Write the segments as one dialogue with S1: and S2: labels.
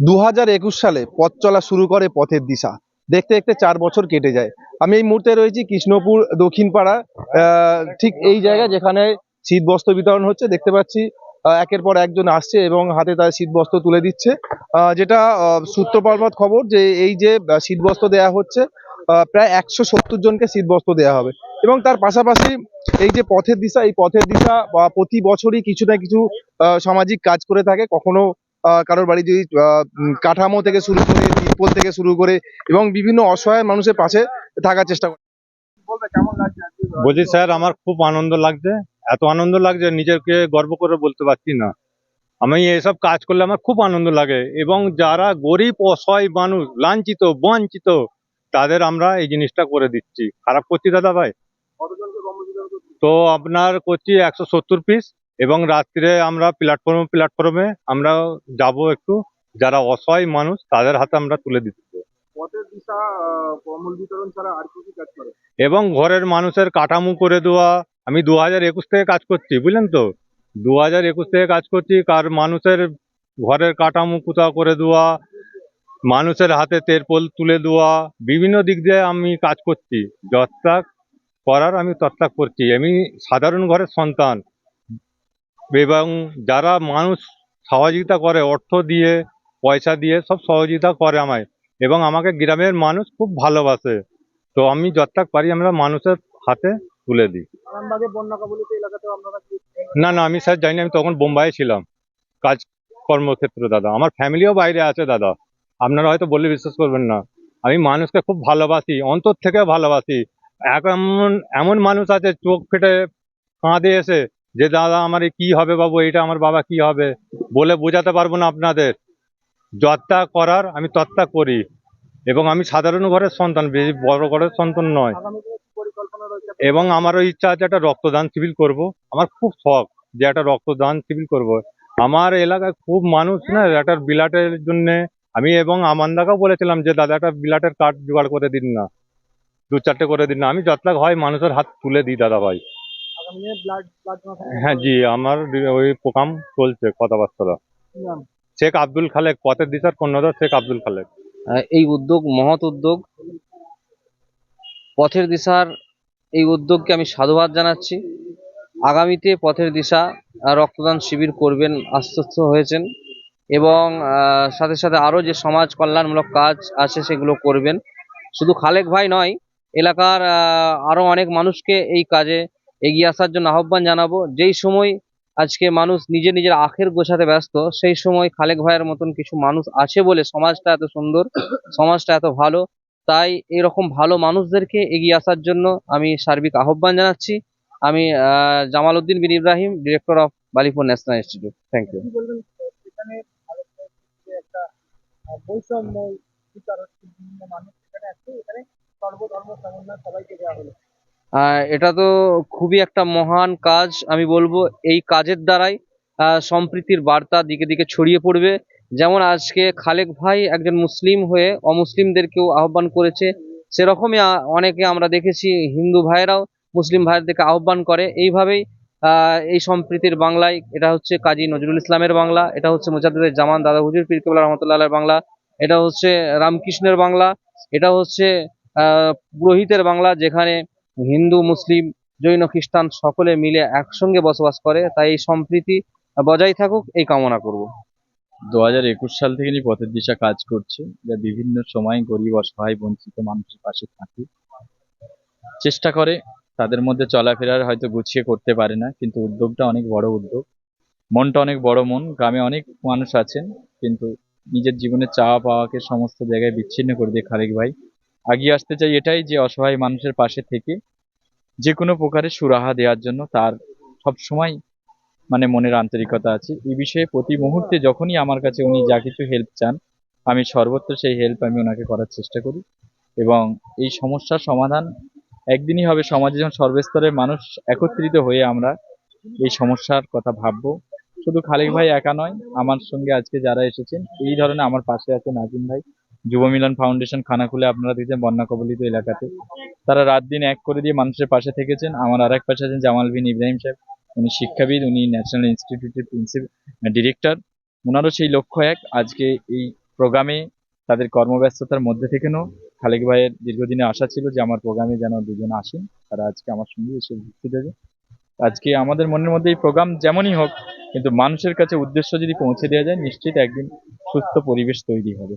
S1: দু হাজার একুশ সালে পথ চলা শুরু করে পথের দিশা। দেখতে দেখতে চার বছর কেটে যায়। আমি এই মুহূর্তে রয়েছি কৃষ্ণপুর দক্ষিণ পাড়া আহ, ঠিক এই জায়গায় যেখানে শীত বস্ত্র বিতরণ হচ্ছে। দেখতে পাচ্ছি একের পর একজন আসছে এবং হাতে তার শীত বস্ত্র তুলে দিচ্ছে। যেটা আহ, সূত্র পর্বত খবর যে এই যে শীত বস্ত্র দেওয়া হচ্ছে প্রায় একশো সত্তর জনকে শীত বস্ত্র দেওয়া হবে। এবং তার পাশাপাশি এই যে পথের দিশা এই পথের দিশা প্রতি বছরই কিছু না কিছু সামাজিক কাজ করে থাকে। কখনো কারোর বাড়ি যদি কাঠামো থেকে শুরু করে তিরপল থেকে শুরু করে এবং বিভিন্ন অসহায় মানুষের পাশে থাকার চেষ্টা করে।
S2: বলছি স্যার আমার খুব আনন্দ লাগছে। এত আনন্দ লাগছে নিজেকে গর্ব করে বলতে পারছি না। আমি এসব কাজ করলে আমার খুব আনন্দ লাগে এবং যারা গরিব অসহায় মানুষ লাঞ্ছিত বঞ্চিত তাদের আমরা এই জিনিসটা করে দিচ্ছি। খারাপ করছি দাদা ভাই? তো আপনার করছি একশো সত্তর পিস এবং রাত্রে আমরা প্ল্যাটফর্মে প্ল্যাটফর্মে আমরা যাব একটু। যারা অসহায় মানুষ তাদের হাতে আমরা তুলে
S1: করে?
S2: এবং ঘরের মানুষের কাঠামো করে দেওয়া। আমি দু হাজার একুশ থেকে কাজ করছি বুঝলেন তো? দু হাজার একুশ থেকে কাজ করছি কার মানুষের ঘরের কাঠামো কোথাও করে দেওয়া মানুষের হাতে তেরপোল তুলে দেওয়া বিভিন্ন দিক দিয়ে আমি কাজ করছি। যত্রাক করার আমি তত্ত্বাক করছি। আমি সাধারণ ঘরের সন্তান। এবং যারা মানুষ সহযোগিতা করে অর্থ দিয়ে পয়সা দিয়ে সব সহযোগিতা করে আমায়। এবং আমাকে গ্রামের মানুষ খুব ভালোবাসে। তো আমি যতটা পারি আমরা মানুষের হাতে তুলে দিই। না না আমি স্যার জানি আমি তখন বোম্বাইয়ে ছিলাম। কাজ কর্মক্ষেত্রে দাদা। আমার ফ্যামিলিও বাইরে আছে দাদা। আপনারা হয়তো বললে বিশ্বাস করবেন না। আমি মানুষকে খুব ভালোবাসি অন্তর থেকে ভালোবাসি। এমন এমন মানুষ আছে চোখ ফেটে কাঁদে এসে যে, দাদা, আমার কি হবে বাবু? এটা আমার বাবা কি হবে? বলে বোঝাতে পারব না আপনাদের। যতটা করার আমি ততটা করি এবং আমি সাধারণ ঘরের সন্তান, বেশি বড় ঘরের সন্তান নয়। এবং আমারও ইচ্ছা আছে একটা রক্তদান শিবির করব। আমার খুব শখ যে একটা রক্তদান শিবির করব। আমার এলাকায় খুব মানুষ না, একটা বিলাটের জন্য আমি এবং আমান্দাকেও বলেছিলাম যে, দাদা, একটা বিলাটের কার্ড জোগাড় করে দিন না। দু চারটে করে দিন না। আমি যতটা হয় মানুষের হাত তুলে দিই, দাদা ভাই। হ্যাঁ জি আমার ওই প্রোগ্রাম চলছে কথাবার্তা। শেখ আব্দুল খালেক পথের দিশার কন্যাদার শেখ আব্দুল খালেক।
S3: আহ, এই উদ্যোগ মহৎ উদ্যোগ পথের দিশার এই উদ্যোগকে আমি সাধুবাদ জানাচ্ছি। আগামীতে পথের দিশা আহ, রক্তদান শিবির করবেন আশ্বস্ত হয়েছেন। এবং আহ, সাথে সাথে আরও যে সমাজ কল্যাণমূলক কাজ আছে সেগুলো করবেন। শুধু খালেক ভাই নয় এলাকার আহ, আরও অনেক মানুষকে এই কাজে এগিয়ে আসার জন্য আহ্বান জানাব। যেই সময় আজকে মানুষ নিজে নিজের আখের গোছাতে ব্যস্ত, সেই সময় খালেক ভাইয়ের মতন কিছু মানুষ আছে বলে সমাজটা এত সুন্দর, সমাজটা এত ভালো, তাই এরকম ভালো মানুষদেরকে এগিয়ে আসার জন্য আমি সার্বিক আহ্বান জানাচ্ছি। আমি Jamal Uddin bin Ibrahim, director of Balipur national institute. Thank you
S1: বৈষম্য সবাইকে দেওয়া হলো।
S3: এটা তো খুবই একটা মহান কাজ, আমি বলব এই কাজের দ্বারাই সম্প্রীতির বার্তা দিকে দিকে ছড়িয়ে পড়বে। যেমন আজকে খালেক ভাই একজন মুসলিম হয়ে অমুসলিমদেরকেও আহ্বান করেছে, সেরকমই অনেকে আমরা দেখেছি হিন্দু ভাইয়েরাও মুসলিম ভাইদেরকে আহ্বান করে। এইভাবেই এই সম্প্রীতির বাংলায় এটা হচ্ছে কাজী নজরুল ইসলামের বাংলা, এটা হচ্ছে মুজাদ্দিদের জামান দাদা হুজুর, পীর রহমতুল্লাহ বাংলা, এটা হচ্ছে রামকৃষ্ণের বাংলা, এটা হচ্ছে পুরোহিতের বাংলা, যেখানে হিন্দু, মুসলিম, জৈন, খ্রিস্টান সকলে মিলে একসঙ্গে বসবাস করে, তাই এই সম্প্রীতি বজায় থাকুক, এই কামনা করব।
S4: দু হাজার একুশ সাল থেকে নিয়ে পথের দিশা কাজ করছে, যা বিভিন্ন সময় গরিব, অসহায়, বঞ্চিত মানুষের পাশে থাকে। চেষ্টা করে তাদের মধ্যে চলাফেরার হয়তো গুছিয়ে করতে পারে না, কিন্তু উদ্যোগটা অনেক বড় উদ্যোগ। মনটা অনেক বড় মন, গ্রামে অনেক মানুষ আছেন, কিন্তু নিজের জীবনে চাওয়া পাওয়াকে সমস্ত জায়গায় বিচ্ছিন্ন করে দিয়ে খালেক ভাই। আগিয়ে আসতে চাই এটাই যে অসহায় মানুষের পাশে থেকে যে কোনো প্রকারে সুরাহা দেওয়ার জন্য তার সব সময় মানে মনের আন্তরিকতা আছে। এই বিষয়ে প্রতি মুহূর্তে যখনই আমার কাছে উনি যা কিছু হেল্প চান, আমি সর্বত্র সেই হেল্প আমি ওনাকে করার চেষ্টা করি এবং এই সমস্যার সমাধান একদিনই হবে। সমাজে যখন সর্বস্তরের মানুষ একত্রিত হয়ে আমরা এই সমস্যার কথা ভাববো, শুধু খালেক ভাই একা নয়, আমার সঙ্গে আজকে যারা এসেছেন, এই ধরনের আমার পাশে আছে নাজিম ভাই। যুব মিলন ফাউন্ডেশন খানাকুলে আপনারা দেখছেন বন্যা কবলিত এলাকাতে। তারা রাত দিন এক করে দিয়ে মানুষের পাশে থেকেছেন। আমার আর এক পাশে আছেন জামাল বিন ইব্রাহিম সাহেব। উনি শিক্ষাবিদ, উনি ন্যাশনাল ইনস্টিটিউটের প্রিন্সিপাল ডিরেক্টর। ওনারও সেই লক্ষ্য এক। আজকে এই প্রোগ্রামে তাদের কর্মব্যস্ততার মধ্যে থেকে থেকেও খালেক ভাইয়ের দীর্ঘদিনে আশা ছিল যে আমার প্রোগ্রামে যেন দুজন আসেন। তারা আজকে আমার সঙ্গে এসে ভর্তি দেবে আজকে আমাদের মনের মধ্যে এই প্রোগ্রাম যেমনই হোক, কিন্তু মানুষের কাছে উদ্দেশ্য যদি পৌঁছে দেওয়া যায়, নিশ্চিত একদিন সুস্থ পরিবেশ তৈরি হবে।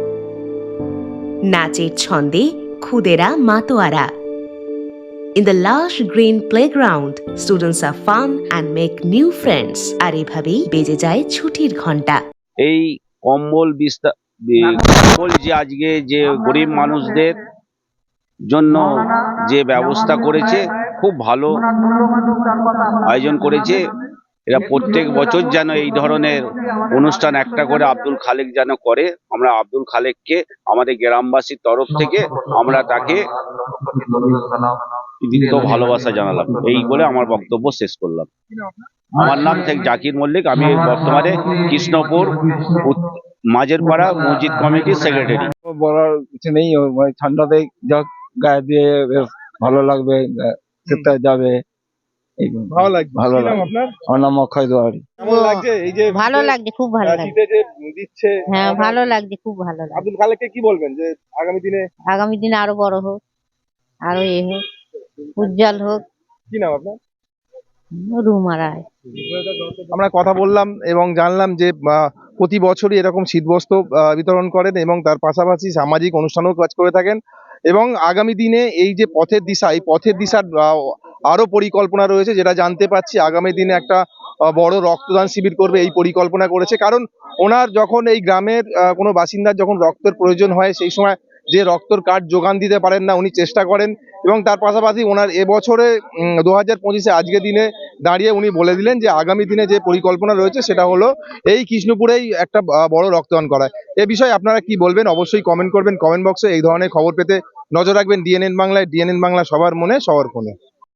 S5: নাচের ছন্দে খুদেরা মাতোয়ারা। In In the lush green playground, students are fun and make new friends. আর এভাবেই বেজে যায় ছুটির ঘণ্টা
S6: এই কম্বল বিস্তার কম্বল যে আজকে যে গরিব মানুষদের জন্য যে ব্যবস্থা করেছে খুব ভালো আয়োজন করেছে। এরা প্রত্যেক বছর যেন এই ধরনের অনুষ্ঠান একটা করে আব্দুল খালেক যেন করে। আমরা আব্দুল খালেককে আমাদের গ্রামবাসীর তরফ থেকে আমরা তাকে ভালোবাসা জানালাম। এই বলে আমার বক্তব্য শেষ করলাম। আমার নাম শেখ জাকির মল্লিক। আমি বর্তমানে কৃষ্ণপুর মাঝের পাড়া মসজিদ কমিটির সেক্রেটারি
S7: বলার কিছু নেই ঠান্ডাতে যা গায়ে দিয়ে বেশ ভালো লাগবে শীতটা যাবে।
S1: ভালো লাগবে
S7: ভালো
S1: কি আপনার?
S7: আমার নাম অক্ষয় দুয়ারি।
S1: কেমন লাগছে? এই যে
S8: ভালো লাগছে খুব ভালো লাগছে।
S1: যে দিচ্ছে
S8: হ্যাঁ
S1: আমরা-
S8: ভালো লাগছে খুব ভালো লাগছে।
S1: আব্দুল খালেককে কি বলবেন? যে আগামী দিনে
S8: আগামী দিনে আরও বড় হোক আরও এ হোক উজ্জ্বল হোক।
S1: কি নাম আপনার? আমরা কথা বললাম এবং জানলাম যে প্রতি বছরই এরকম শীতবস্ত্র আহ, বিতরণ করেন এবং তার পাশাপাশি সামাজিক অনুষ্ঠানও কাজ করে থাকেন। এবং আগামী দিনে এই যে পথের দিশা এই পথের দিশার আহ, আরও পরিকল্পনা রয়েছে যেটা জানতে পাচ্ছি আগামী দিনে একটা বড় রক্তদান শিবির করবে এই পরিকল্পনা করেছে। কারণ ওনার যখন এই গ্রামের কোনো বাসিন্দার যখন রক্তের প্রয়োজন হয় সেই সময় যে রক্তর কার্ড যোগান দিতে পারেন না উনি চেষ্টা করেন এবং তার পাশাপাশি ওনার এবছরে দু হাজার পঁচিশে আজকে দিনে দাঁড়িয়ে উনি বলে দিলেন যে আগামী দিনে যে পরিকল্পনা রয়েছে সেটা হলো এই কৃষ্ণপুরেই একটা বড় রক্তদান করা। এ বিষয়ে আপনারা কি বলবেন? অবশ্যই কমেন্ট করবেন। কমেন্ট বক্সে এই ধরনের খবর পেতে নজর রাখবেন। ডিএনএন বাংলায় ডিএনএন বাংলা সবার মনে সবার ফোনে।